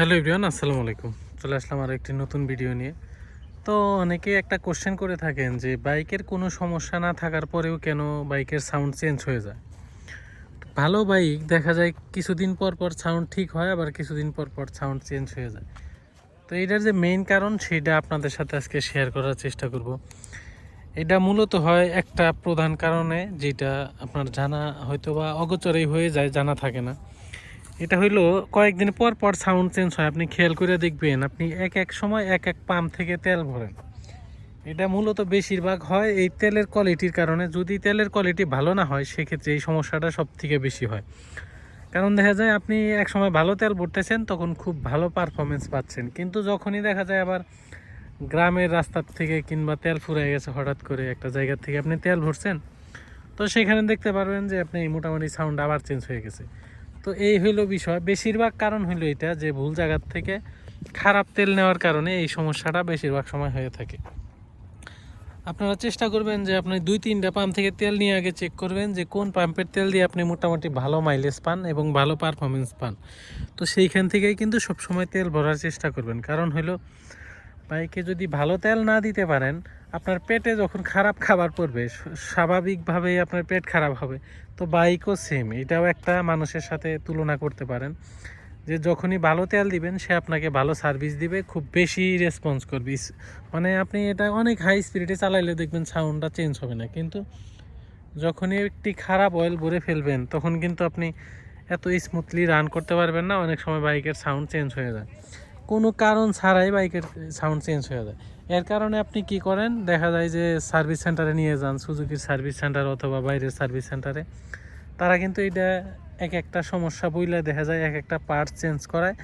Hello ইব্রিয়ান আসসালামু আলাইকুম। চলে আসলাম আর একটি নতুন ভিডিও নিয়ে। তো অনেকেই একটা কোশ্চেন করে থাকেন যে, বাইকের কোনো সমস্যা না থাকার পরেও কেন বাইকের সাউন্ড চেঞ্জ হয়ে যায়? ভালো বাইক, দেখা যায় কিছুদিন পর পর সাউন্ড ঠিক হয়, আবার কিছুদিন পর পর সাউন্ড চেঞ্জ হয়ে যায়। তো এটার যে মেইন কারণ, সেটা আপনাদের সাথে আজকে শেয়ার করার চেষ্টা করব। এটা মূলত হয় একটা প্রধান কারণে, যেটা আপনার জানা হয়তো বা অগোচরেই হয়ে যায়, জানা থাকে না। এটা হইল কয়েকদিন পর পর সাউন্ড চেঞ্জ হয়। আপনি খেয়াল করে দেখবেন, আপনি এক এক সময় এক এক পাম্প থেকে তেল ভরেন। এটা মূলত বেশিরভাগ হয় এই তেলের কোয়ালিটির কারণে। যদি তেলের কোয়ালিটি ভালো না হয়, সেক্ষেত্রে এই সমস্যাটা সব থেকে বেশি হয়। কারণ দেখা যায় আপনি এক সময় ভালো তেল ভরতেছেন, তখন খুব ভালো পারফরমেন্স পাচ্ছেন। কিন্তু যখনই দেখা যায় আবার গ্রামের রাস্তার থেকে কিংবা তেল ফুরিয়ে গেছে হঠাৎ করে একটা জায়গা থেকে আপনি তেল ভরছেন, তো সেখানে দেখতে পারবেন যে আপনি মোটামুটি সাউন্ড আবার চেঞ্জ হয়ে গেছে। তো এই হইল বিষয়। বেশিরভাগ কারণ হইল এটা যে ভুল জায়গার থেকে খারাপ তেল নেওয়ার কারণে এই সমস্যাটা বেশিরভাগ সময় হয়ে থাকে। আপনারা চেষ্টা করবেন যে আপনি দুই তিনটা পাম্প থেকে তেল নিয়ে আগে চেক করবেন যে কোন পাম্পের তেল দিয়ে আপনি মোটামুটি ভালো মাইলেজ পান এবং ভালো পারফরমেন্স পান। তো সেইখান থেকেই কিন্তু সবসময় তেল ভরার চেষ্টা করবেন। কারণ হলো বাইকে যদি ভালো তেল না দিতে পারেন আপনার পেটে যখন খারাপ খাবার পড়বে স্বাভাবিকভাবেই আপনার পেট খারাপ হবে। তো বাইকও সেম এটাও একটা মানুষের সাথে তুলনা করতে পারেন। যে যখনই ভালো তেল দিবেন, সে আপনাকে ভালো সার্ভিস দিবে, খুব বেশি রেসপন্স করবে। মানে আপনি এটা অনেক হাই স্পিডে চালাইলে দেখবেন সাউন্ডটা চেঞ্জ হবে না। কিন্তু যখনই একটি খারাপ অয়েল ভরে ফেলবেন, তখন কিন্তু আপনি এত স্মুথলি রান করতে পারবেন না, অনেক সময় বাইকের সাউন্ড চেঞ্জ হয়ে যায়। কোনো কারণ ছাড়াই বাইকের সাউন্ড চেঞ্জ হয়ে যায়। এর কারণে আপনি কি করেন, দেখা যায় যে সার্ভিস সেন্টারে নিয়ে যান, সুজুকির সার্ভিস সেন্টার অথবা বাইরের সার্ভিস সেন্টারে তারা কিন্তু এটা এক একটা সমস্যা বইলে দেখা যায়, এক একটা পার্ট চেঞ্জ করায়।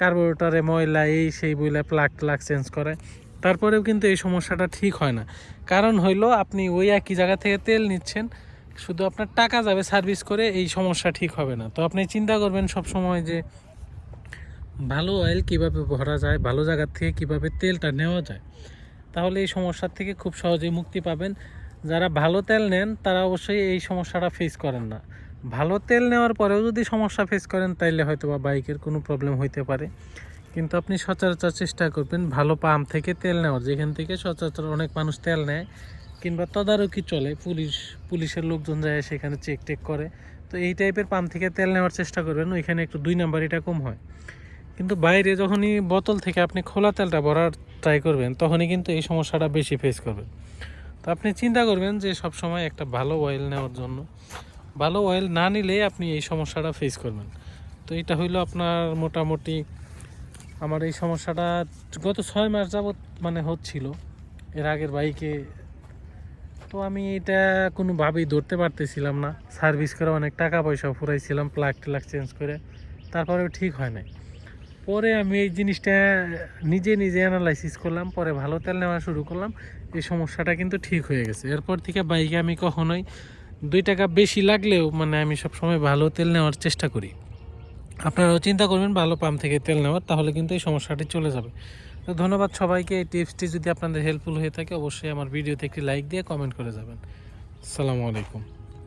কার্বোরেটরে ময়লা, এই সেই বইলে প্লাগ প্লাগ চেঞ্জ করে তারপরেও কিন্তু এই সমস্যাটা ঠিক হয় না। কারণ হইল আপনি ওই একই জায়গা থেকে তেল নিচ্ছেন, শুধু আপনার টাকা যাবে সার্ভিস করে, এই সমস্যা ঠিক হবে না। তো আপনি চিন্তা করবেন সব সময় যে ভালো অয়েল কীভাবে ভরা যায়, ভালো জায়গার থেকে কীভাবে তেলটা নেওয়া যায়, তাহলে এই সমস্যার থেকে খুব সহজেই মুক্তি পাবেন। যারা ভালো তেল নেন, তারা অবশ্যই এই সমস্যাটা ফেস করেন না। ভালো তেল নেওয়ার পরেও যদি সমস্যা ফেস করেন, তাইলে হয়তো বা বাইকের কোনো প্রবলেম হইতে পারে। কিন্তু আপনি সচরাচর চেষ্টা করবেন ভালো পাম্প থেকে তেল নেওয়ার। যেখান থেকে সচরাচর অনেক মানুষ তেল নেয় কিংবা তদারকি চলে, পুলিশ, পুলিশের লোকজন যায়, সেখানে চেক টেক করে। তো এই টাইপের পাম্প থেকে তেল নেওয়ার চেষ্টা করবেন, ওইখানে একটু দুই নাম্বার এটা কম হয়। কিন্তু বাইরে যখনই বোতল থেকে আপনি খোলা তেলটা ভরার ট্রাই করবেন, তখনই কিন্তু এই সমস্যাটা বেশি ফেস করবেন তো আপনি চিন্তা করবেন যে সব সময় একটা ভালো অয়েল নেওয়ার জন্য। ভালো অয়েল না নিলে আপনি এই সমস্যাটা ফেস করবেন। তো এটা হইল আপনার মোটামুটি আমার এই সমস্যাটা গত ছয় মাস যাবৎ মানে হচ্ছিল। এর আগের বাইকে তো আমি এটা কোনোভাবেই ধরতে পারতেছিলাম না। সার্ভিস করে অনেক টাকা পয়সা ফুরাইছিলাম প্লাগ ট্লাগ চেঞ্জ করে। তারপরেও ঠিক হয় নাই। পরে আমি এই জিনিসটা নিজে নিজে অ্যানালাইসিস করলাম, পরে ভালো তেল নেওয়া শুরু করলাম। এই সমস্যাটা কিন্তু ঠিক হয়ে গেছে। এরপর থেকে বাইকে আমি কখনোই দুই টাকা বেশি লাগলেও মানে আমি সবসময় ভালো তেল নেওয়ার চেষ্টা করি। আপনারাও চিন্তা করবেন, ভালো পাম্প থেকে তেল নেওয়ার, তাহলে কিন্তু এই সমস্যাটি চলে যাবে। তো ধন্যবাদ সবাইকে। এই টিপসটি যদি আপনাদের হেল্পফুল হয়ে থাকে, অবশ্যই আমার ভিডিওতে একটি লাইক দিয়ে কমেন্ট করে যাবেন। আসসালামু আলাইকুম।